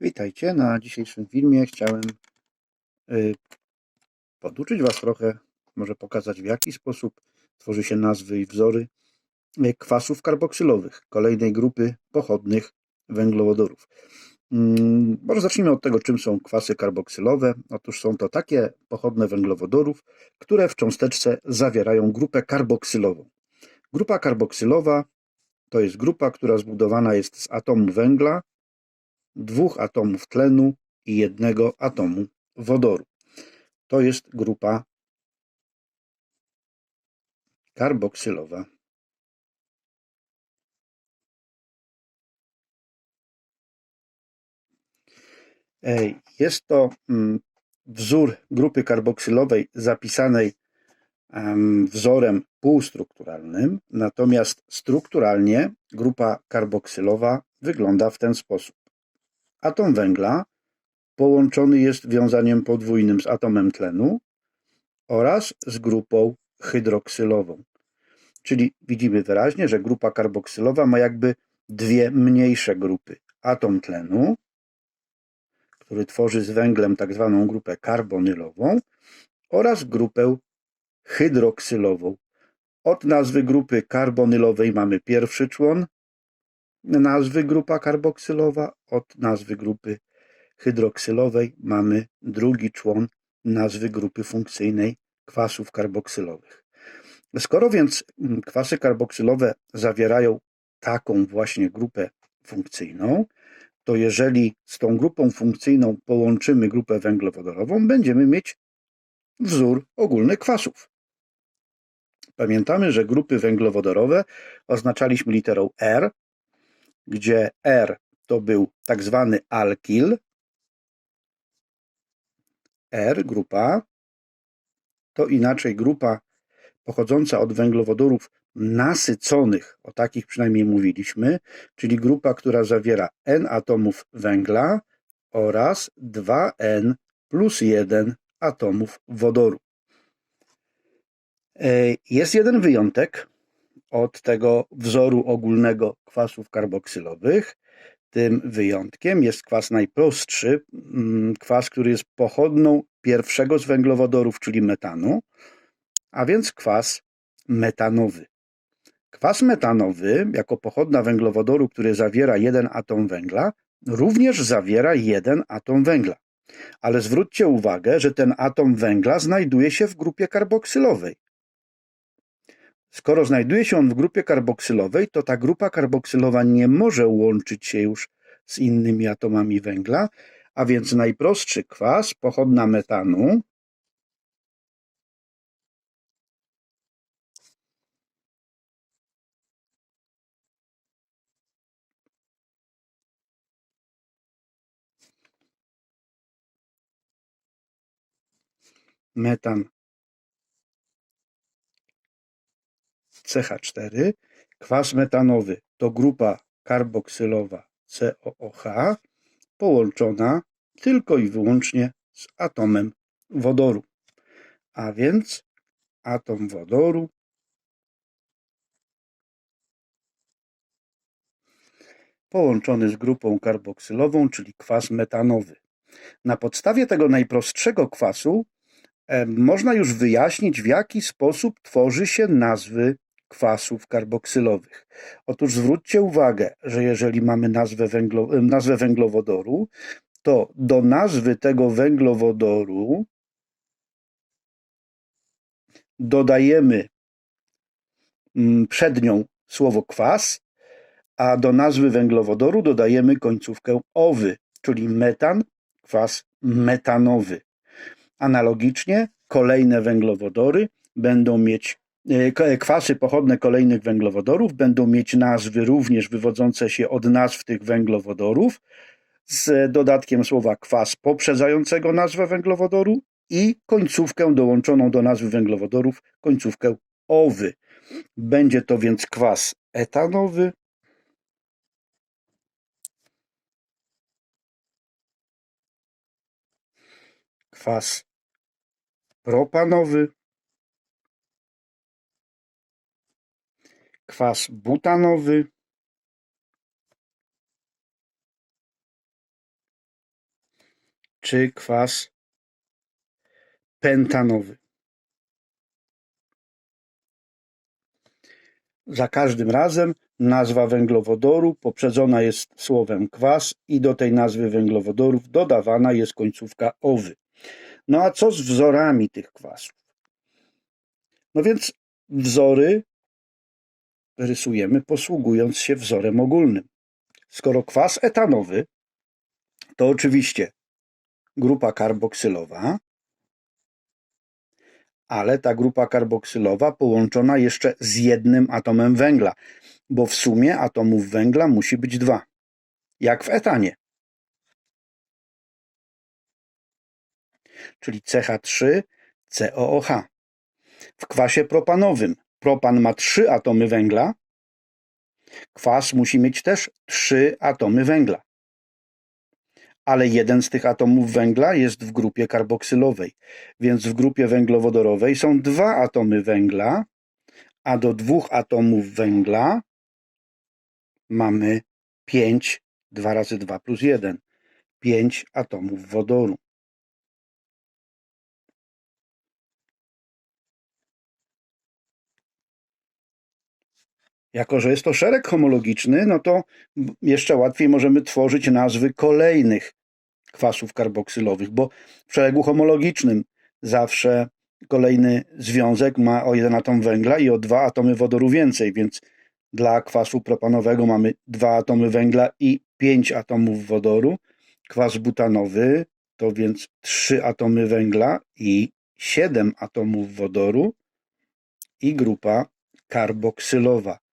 Witajcie. Na dzisiejszym filmie chciałem y, poduczyć Was trochę, może pokazać w jaki sposób tworzy się nazwy i wzory y, kwasów karboksylowych, kolejnej grupy pochodnych węglowodorów. Mm, Może zacznijmy od tego, czym są kwasy karboksylowe. Otóż są to takie pochodne węglowodorów, które w cząsteczce zawierają grupę karboksylową. Grupa karboksylowa to jest grupa, która zbudowana jest z atomu węgla, dwóch atomów tlenu i jednego atomu wodoru. To jest grupa karboksylowa. Jest to mm, wzór grupy karboksylowej zapisanej em, wzorem półstrukturalnym, natomiast strukturalnie grupa karboksylowa wygląda w ten sposób. Atom węgla połączony jest wiązaniem podwójnym z atomem tlenu oraz z grupą hydroksylową. Czyli widzimy wyraźnie, że grupa karboksylowa ma jakby dwie mniejsze grupy. Atom tlenu, który tworzy z węglem tak zwaną grupę karbonylową oraz grupę hydroksylową. Od nazwy grupy karbonylowej mamy pierwszy człon nazwy grupa karboksylowa, od nazwy grupy hydroksylowej mamy drugi człon nazwy grupy funkcyjnej kwasów karboksylowych. Skoro więc mm, kwasy karboksylowe zawierają taką właśnie grupę funkcyjną, to jeżeli z tą grupą funkcyjną połączymy grupę węglowodorową, będziemy mieć wzór ogólny kwasów. Pamiętamy, że grupy węglowodorowe oznaczaliśmy literą R, gdzie R to był tak zwany alkil, R grupa to inaczej grupa pochodząca od węglowodorów nasyconych, o takich przynajmniej mówiliśmy, czyli grupa, która zawiera N atomów węgla oraz 2N plus 1 atomów wodoru. E, Jest jeden wyjątek od tego wzoru ogólnego kwasów karboksylowych. Tym wyjątkiem jest kwas najprostszy, mm, kwas, który jest pochodną pierwszego z węglowodorów, czyli metanu, a więc kwas metanowy. Kwas metanowy, jako pochodna węglowodoru, który zawiera jeden atom węgla, również zawiera jeden atom węgla. Ale zwróćcie uwagę, że ten atom węgla znajduje się w grupie karboksylowej. Skoro znajduje się on w grupie karboksylowej, to ta grupa karboksylowa nie może łączyć się już z innymi atomami węgla, a więc najprostszy kwas, pochodna metanu, metan CH4, kwas metanowy to grupa karboksylowa COOH połączona tylko i wyłącznie z atomem wodoru. A więc atom wodoru połączony z grupą karboksylową, czyli kwas metanowy. Na podstawie tego najprostszego kwasu e, można już wyjaśnić, w jaki sposób tworzy się nazwy kwasów karboksylowych. Otóż zwróćcie uwagę, że jeżeli mamy nazwę, węglo, nazwę węglowodoru, to do nazwy tego węglowodoru dodajemy mm, przed nią słowo kwas, a do nazwy węglowodoru dodajemy końcówkę owy, czyli metan, kwas metanowy. Analogicznie kolejne węglowodory będą mieć kwasy pochodne kolejnych węglowodorów będą mieć nazwy również wywodzące się od nazw tych węglowodorów z dodatkiem słowa kwas poprzedzającego nazwę węglowodoru i końcówkę dołączoną do nazwy węglowodorów, końcówkę owy. Będzie to więc kwas etanowy, kwas propanowy, kwas butanowy, czy kwas pentanowy. Za każdym razem nazwa węglowodoru poprzedzona jest słowem kwas i do tej nazwy węglowodorów dodawana jest końcówka owy. No a co z wzorami tych kwasów? No więc wzory rysujemy posługując się wzorem ogólnym. Skoro kwas etanowy, to oczywiście grupa karboksylowa, ale ta grupa karboksylowa połączona jeszcze z jednym atomem węgla, bo w sumie atomów węgla musi być dwa, jak w etanie. Czyli CH3COOH. W kwasie propanowym propan ma trzy atomy węgla, kwas musi mieć też trzy atomy węgla. Ale jeden z tych atomów węgla jest w grupie karboksylowej, więc w grupie węglowodorowej są dwa atomy węgla, a do dwóch atomów węgla mamy 5, 2 razy 2 plus 1, 5 atomów wodoru. Jako, że jest to szereg homologiczny, no to jeszcze łatwiej możemy tworzyć nazwy kolejnych kwasów karboksylowych, bo w szeregu homologicznym zawsze kolejny związek ma o jeden atom węgla i o dwa atomy wodoru więcej, więc dla kwasu propanowego mamy dwa atomy węgla i pięć atomów wodoru. Kwas butanowy to więc trzy atomy węgla i siedem atomów wodoru i grupa karboksylowa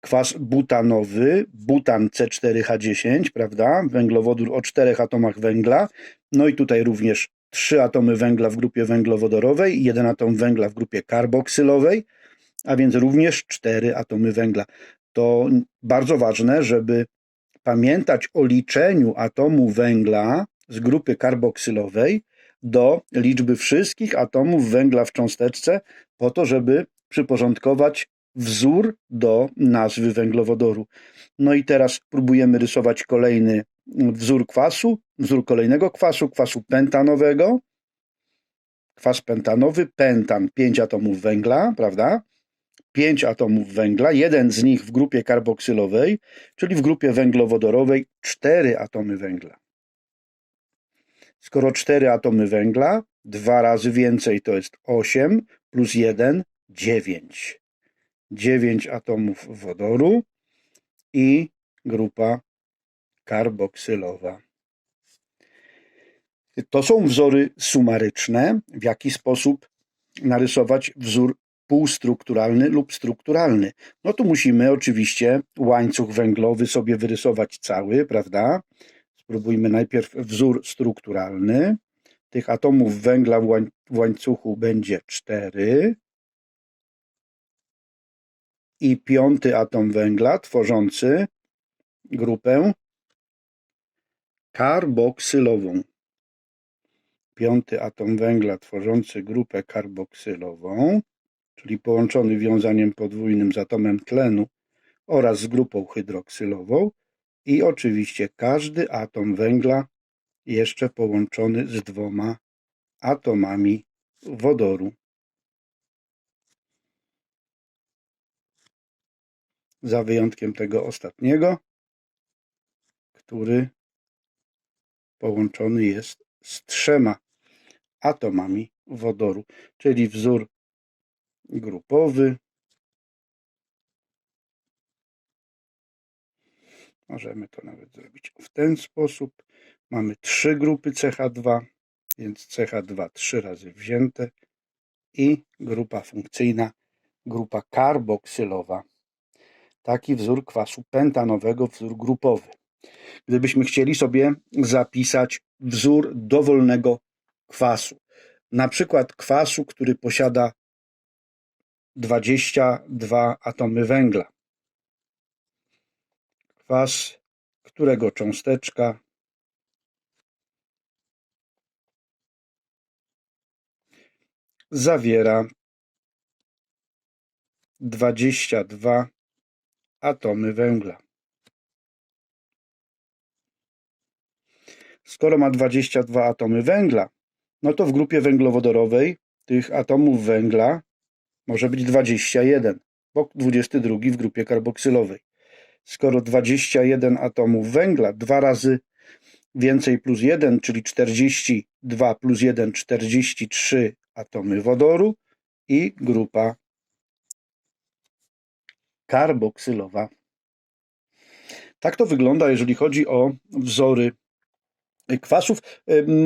kwas butanowy, butan C4H10, prawda? Węglowodór o czterech atomach węgla. No i tutaj również trzy atomy węgla w grupie węglowodorowej i jeden atom węgla w grupie karboksylowej, a więc również cztery atomy węgla. To bardzo ważne, żeby pamiętać o liczeniu atomu węgla z grupy karboksylowej do liczby wszystkich atomów węgla w cząsteczce, po to, żeby przyporządkować wzór do nazwy węglowodoru. No i teraz próbujemy rysować kolejny wzór kwasu, wzór kolejnego kwasu, kwasu pentanowego. Kwas pentanowy, pentan, 5 atomów węgla, prawda? 5 atomów węgla, jeden z nich w grupie karboksylowej, czyli w grupie węglowodorowej 4 atomy węgla. Skoro 4 atomy węgla, dwa razy więcej to jest 8, plus 1, 9. 9 atomów wodoru i grupa karboksylowa. To są wzory sumaryczne. W jaki sposób narysować wzór półstrukturalny lub strukturalny? No tu musimy oczywiście łańcuch węglowy sobie wyrysować cały, prawda? Spróbujmy najpierw wzór strukturalny. Tych atomów węgla w łańcuchu będzie 4 i piąty atom węgla tworzący grupę karboksylową. Piąty atom węgla tworzący grupę karboksylową, czyli połączony wiązaniem podwójnym z atomem tlenu oraz z grupą hydroksylową i oczywiście każdy atom węgla jeszcze połączony z dwoma atomami wodoru. Za wyjątkiem tego ostatniego, który połączony jest z trzema atomami wodoru, czyli wzór grupowy. Możemy to nawet zrobić w ten sposób. Mamy trzy grupy CH2, więc CH2 trzy razy wzięte i grupa funkcyjna, grupa karboksylowa taki wzór kwasu pentanowego, wzór grupowy. Gdybyśmy chcieli sobie zapisać wzór dowolnego kwasu, na przykład kwasu, który posiada 22 atomy węgla. Kwas, którego cząsteczka zawiera 22 atomy węgla. skoro ma 22 atomy węgla, no to w grupie węglowodorowej tych atomów węgla może być 21, bo 22 w grupie karboksylowej. Skoro 21 atomów węgla, dwa razy więcej plus 1, czyli 42 plus 1, 43 atomy wodoru i grupa karboksylowa. Tak to wygląda, jeżeli chodzi o wzory kwasów.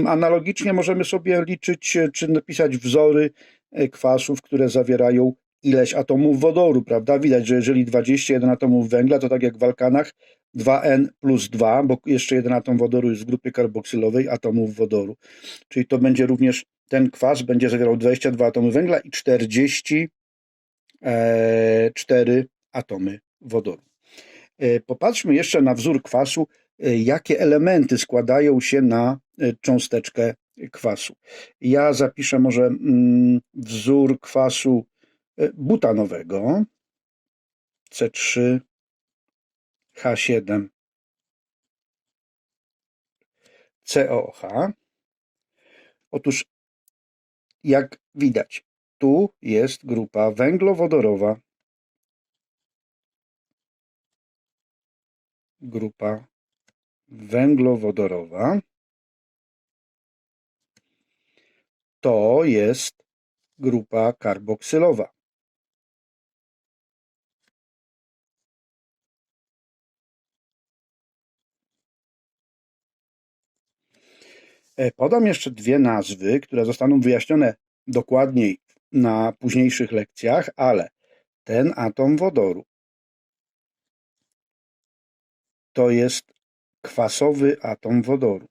Analogicznie możemy sobie liczyć, czy napisać wzory e, kwasów, które zawierają ileś atomów wodoru, prawda? Widać, że jeżeli 21 atomów węgla, to tak jak w alkanach 2N plus 2, bo jeszcze jeden atom wodoru jest w grupie karboksylowej atomów wodoru. Czyli to będzie również, ten kwas będzie zawierał 22 atomy węgla i 44 atomy wodoru. E, Popatrzmy jeszcze na wzór kwasu, e, jakie elementy składają się na e, cząsteczkę kwasu. Ja zapiszę może mm, wzór kwasu butanowego C3 H7 COH. Otóż, jak widać, tu jest grupa węglowodorowa, grupa węglowodorowa. To jest grupa karboksylowa. E, Podam jeszcze dwie nazwy, które zostaną wyjaśnione dokładniej na późniejszych lekcjach, ale ten atom wodoru to jest kwasowy atom wodoru.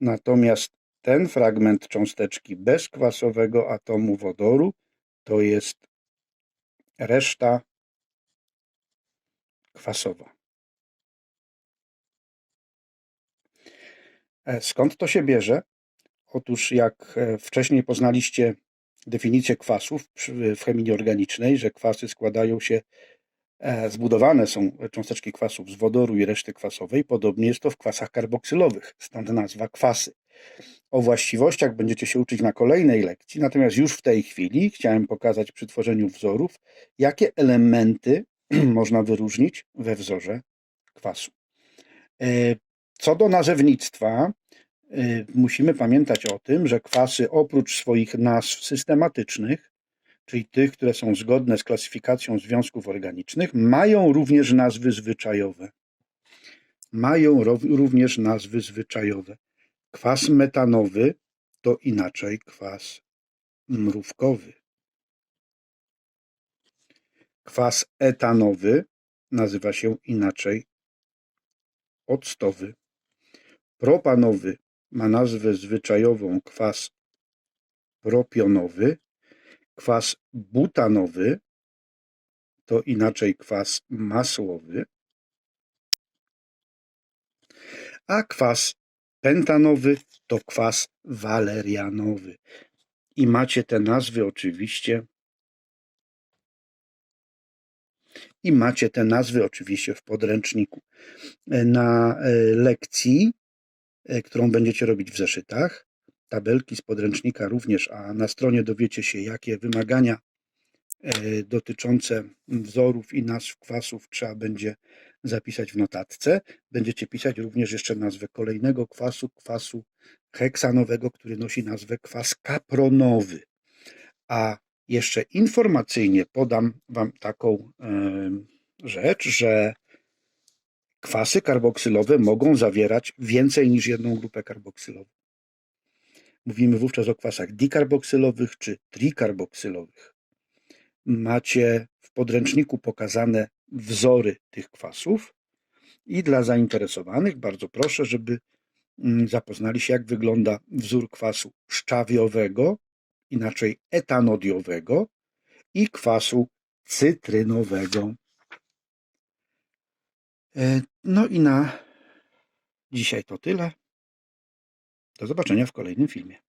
Natomiast ten fragment cząsteczki bezkwasowego atomu wodoru to jest reszta kwasowa. E, Skąd to się bierze? Otóż, jak e, wcześniej poznaliście definicję kwasów w chemii organicznej, że kwasy składają się, e, zbudowane są cząsteczki kwasów z wodoru i reszty kwasowej, podobnie jest to w kwasach karboksylowych, stąd nazwa kwasy. O właściwościach będziecie się uczyć na kolejnej lekcji, natomiast już w tej chwili chciałem pokazać przy tworzeniu wzorów, jakie elementy można wyróżnić we wzorze kwasu. E, Co do nazewnictwa, musimy pamiętać o tym, że kwasy oprócz swoich nazw systematycznych, czyli tych, które są zgodne z klasyfikacją związków organicznych, mają również nazwy zwyczajowe. Mają również nazwy zwyczajowe. Kwas metanowy to inaczej kwas mrówkowy. Kwas etanowy nazywa się inaczej octowy. Propanowy ma nazwę zwyczajową kwas propionowy. Kwas butanowy to inaczej kwas masłowy. A kwas pentanowy to kwas walerianowy. I macie te nazwy oczywiście. I macie te nazwy oczywiście w podręczniku. Na e, lekcji którą będziecie robić w zeszytach. Tabelki z podręcznika również, a na stronie dowiecie się, jakie wymagania e, dotyczące wzorów i nazw kwasów trzeba będzie zapisać w notatce. Będziecie pisać również jeszcze nazwę kolejnego kwasu, kwasu heksanowego, który nosi nazwę kwas kapronowy. A jeszcze informacyjnie podam Wam taką em, rzecz, że kwasy karboksylowe mogą zawierać więcej niż jedną grupę karboksylową. Mówimy wówczas o kwasach dikarboksylowych czy trikarboksylowych. Macie w podręczniku pokazane wzory tych kwasów i dla zainteresowanych bardzo proszę, żeby mm, zapoznali się, jak wygląda wzór kwasu szczawiowego, inaczej etanodiowego i kwasu cytrynowego. No i na dzisiaj to tyle. Do zobaczenia w kolejnym filmie.